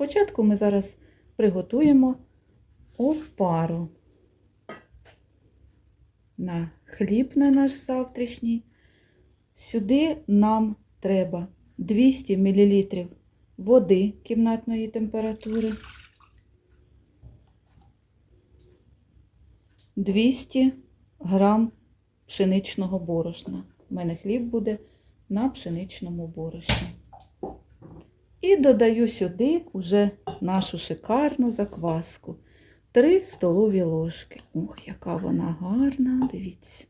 Спочатку ми зараз приготуємо опару на хліб на наш завтрашній. Сюди нам треба 200 мл води кімнатної температури, 200 грам пшеничного борошна. У мене хліб буде на пшеничному борошні. І додаю сюди уже нашу шикарну закваску. 3 столові ложки. Ох, яка вона гарна, дивіться.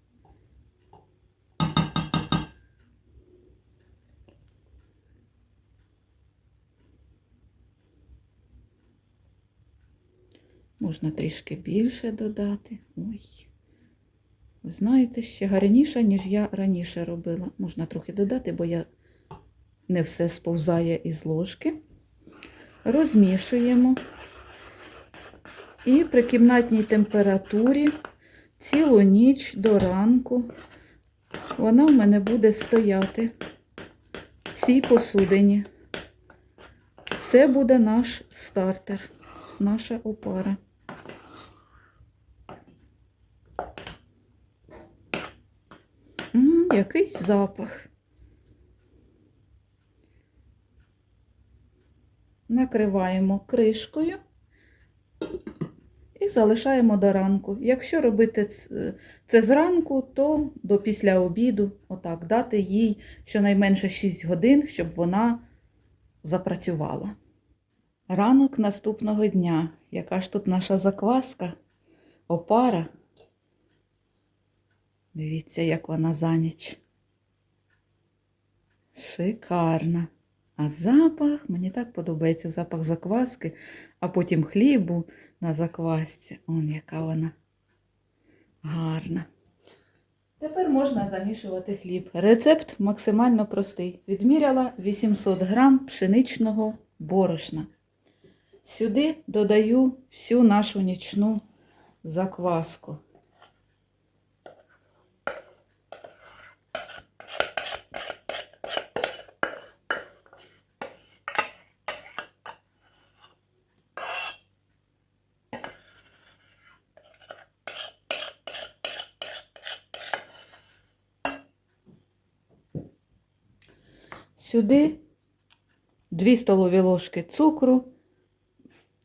Можна трішки більше додати. Ой. Ви знаєте, ще гарніша, ніж я раніше робила. Можна трохи додати, бо я не все сповзає із ложки. Розмішуємо. І при кімнатній температурі цілу ніч до ранку вона в мене буде стояти в цій посудині. Це буде наш стартер, наша опара. М, який запах. Накриваємо кришкою і залишаємо до ранку. Якщо робити це зранку, то до після обіду, отак, дати їй щонайменше 6 годин, щоб вона запрацювала. Ранок наступного дня. Яка ж тут наша закваска, опара. Дивіться, як вона за ніч. Шикарна. А запах, мені так подобається запах закваски, а потім хлібу на заквасці. Он яка вона гарна. Тепер можна замішувати хліб. Рецепт максимально простий. Відміряла 800 грам пшеничного борошна. Сюди додаю всю нашу нічну закваску. Сюди 2 столові ложки цукру,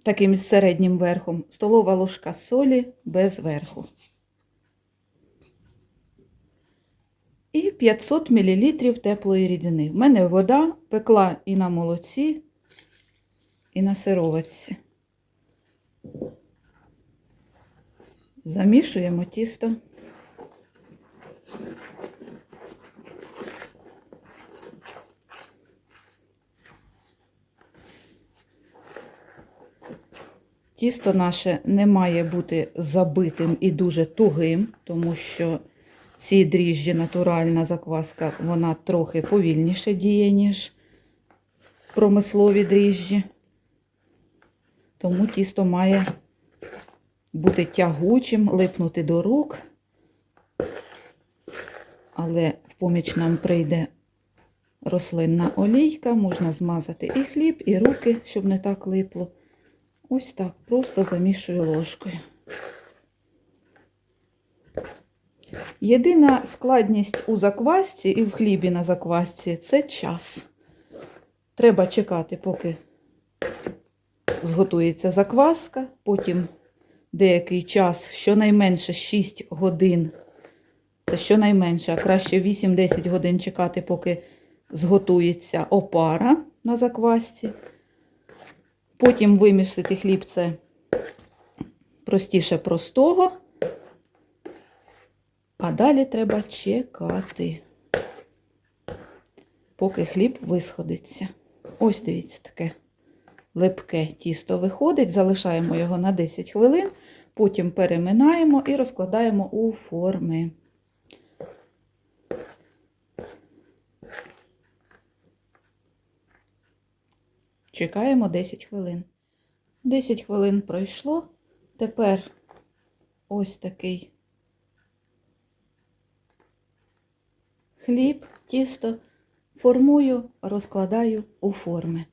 таким середнім верхом, столова ложка солі без верху. І 500 мл теплої рідини. В мене вода пекла і на молоці, і на сироватці. Замішуємо тісто. Тісто наше не має бути забитим і дуже тугим, тому що ці дріжджі, натуральна закваска, вона трохи повільніше діє, ніж промислові дріжджі. Тому тісто має бути тягучим, липнути до рук. Але в поміч нам прийде рослинна олійка, можна змазати і хліб, і руки, щоб не так липло. Ось так, просто замішую ложкою. Єдина складність у заквасці і в хлібі на заквасці це час. Треба чекати, поки зготується закваска, потім деякий час, щонайменше 6 годин. Це щонайменше, а краще 8-10 годин чекати, поки зготується опара на заквасці. Потім вимісити хліб це простіше простого. А далі треба чекати, поки хліб висходиться. Ось дивіться, таке липке тісто виходить, залишаємо його на 10 хвилин, потім переминаємо і розкладаємо у форми. Чекаємо 10 хвилин. 10 хвилин пройшло. Тепер ось такий хліб, тісто формую, розкладаю у форми.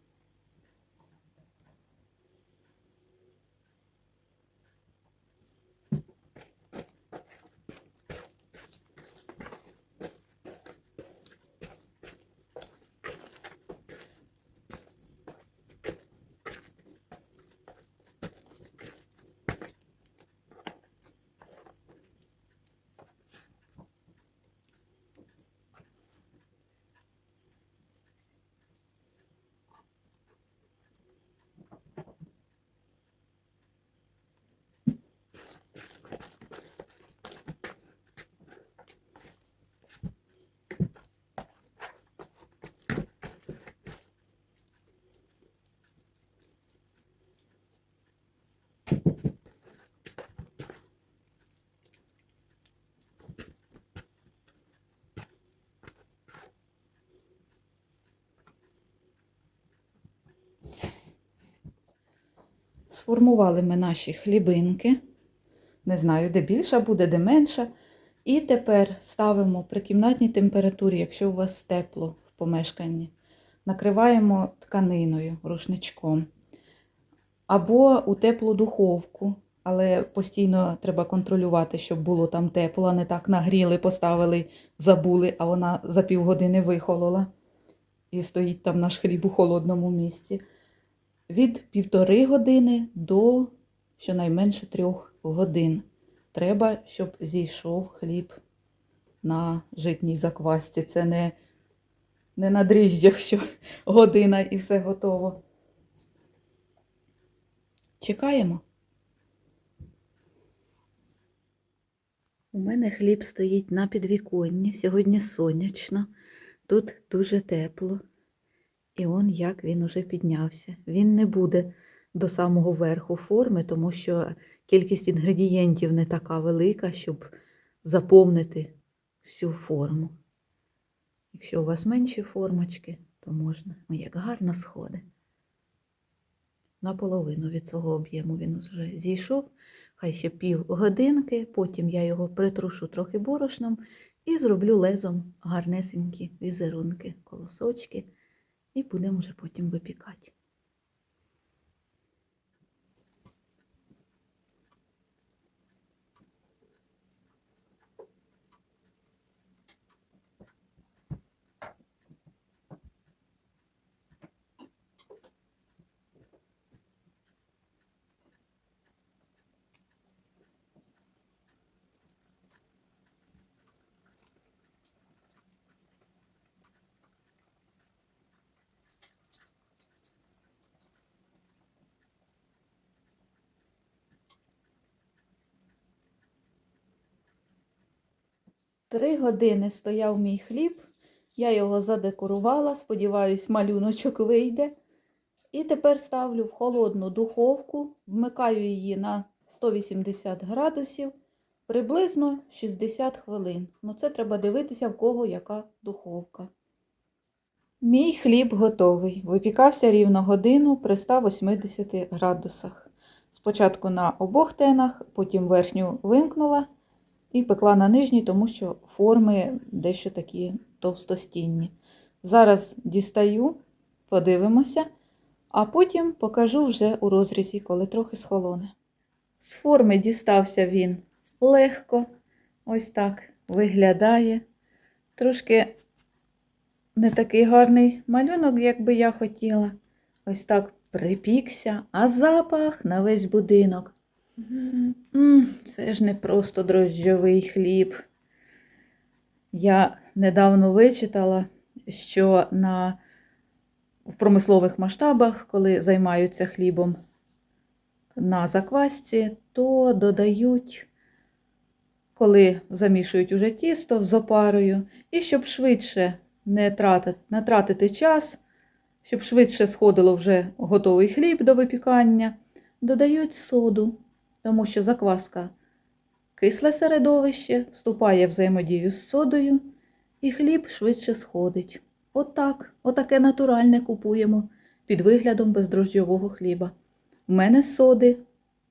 Сформували ми наші хлібинки. Не знаю, де більша буде, де менша. І тепер ставимо при кімнатній температурі, якщо у вас тепло в помешканні, накриваємо тканиною, рушничком. Або у теплу духовку, але постійно треба контролювати, щоб було там тепло, а не так нагріли, поставили, забули, а вона за півгодини вихолола. І стоїть там наш хліб у холодному місці. Від півтори години до щонайменше трьох годин. Треба, щоб зійшов хліб на житній заквасці. Це не, не на дріжджах, що година і все готово. Чекаємо. У мене хліб стоїть на підвіконні. Сьогодні сонячно. Тут дуже тепло. І он як він уже піднявся. Він не буде до самого верху форми, тому що кількість інгредієнтів не така велика, щоб заповнити всю форму. Якщо у вас менші формочки, то можна. Ой, як гарно сходить. Наполовину від свого об'єму він вже зійшов. Хай ще пів годинки, потім я його притрушу трохи борошном і зроблю лезом гарнесенькі візерунки, колосочки, і будемо вже потім випікати. Три години стояв мій хліб, я його задекорувала, сподіваюсь, малюночок вийде. І тепер ставлю в холодну духовку, вмикаю її на 180 градусів, приблизно 60 хвилин. Ну це треба дивитися, в кого яка духовка. Мій хліб готовий. Випікався рівно годину при 180 градусах. Спочатку на обох тенах, потім верхню вимкнула і пекла на нижній, тому що форми дещо такі товстостінні. Зараз дістаю, подивимося, а потім покажу вже у розрізі, коли трохи схолоне. З форми дістався він легко, ось так виглядає. Трошки не такий гарний малюнок, як би я хотіла. Ось так припікся, а запах на весь будинок. Це ж не просто дрожджовий хліб. Я недавно вичитала, що на, в промислових масштабах, коли займаються хлібом на заквасці, то додають, коли замішують уже тісто з опарою, і щоб швидше не тратити, не тратити час, щоб швидше сходило вже готовий хліб до випікання, додають соду тому що закваска кисле середовище, вступає в взаємодію з содою, і хліб швидше сходить. Отак, отаке натуральне купуємо під виглядом бездрожджового хліба. У мене соди,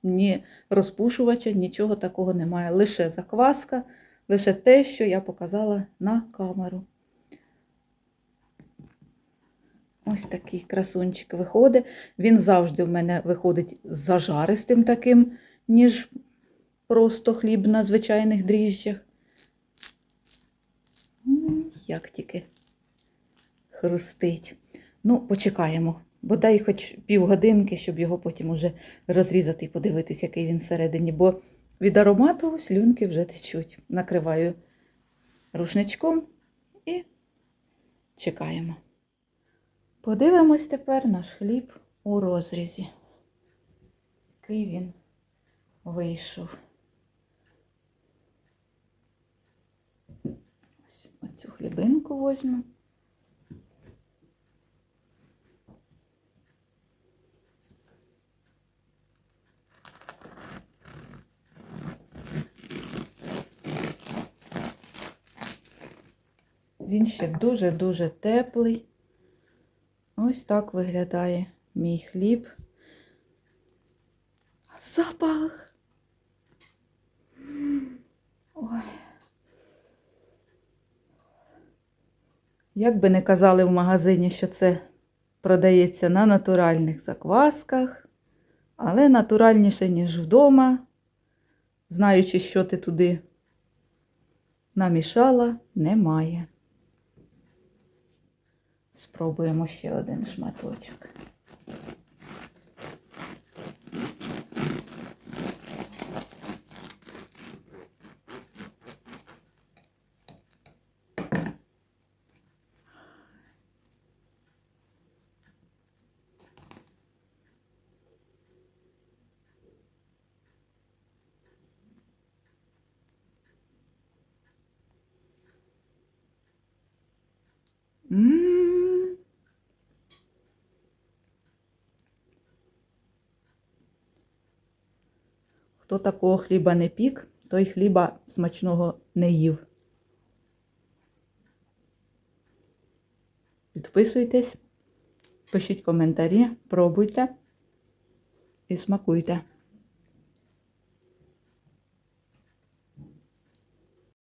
ні розпушувача, нічого такого немає. Лише закваска, лише те, що я показала на камеру. Ось такий красунчик виходить. Він завжди в мене виходить зажаристим таким ніж просто хліб на звичайних дріжджах. Як тільки хрустить. Ну, почекаємо. Бодай хоч півгодинки, щоб його потім уже розрізати і подивитись, який він всередині, бо від аромату слюнки вже течуть. Накриваю рушничком і чекаємо. Подивимось тепер наш хліб у розрізі. Який він вийшов. Ось оцю хлібинку візьму. Він ще дуже-дуже теплий. Ось так виглядає мій хліб. запах. Ой. Як би не казали в магазині, що це продається на натуральних заквасках, але натуральніше, ніж вдома, знаючи, що ти туди намішала, немає. Спробуємо ще один шматочок. Хто такого хліба не пік, той хліба смачного не їв. Підписуйтесь, пишіть коментарі, пробуйте і смакуйте.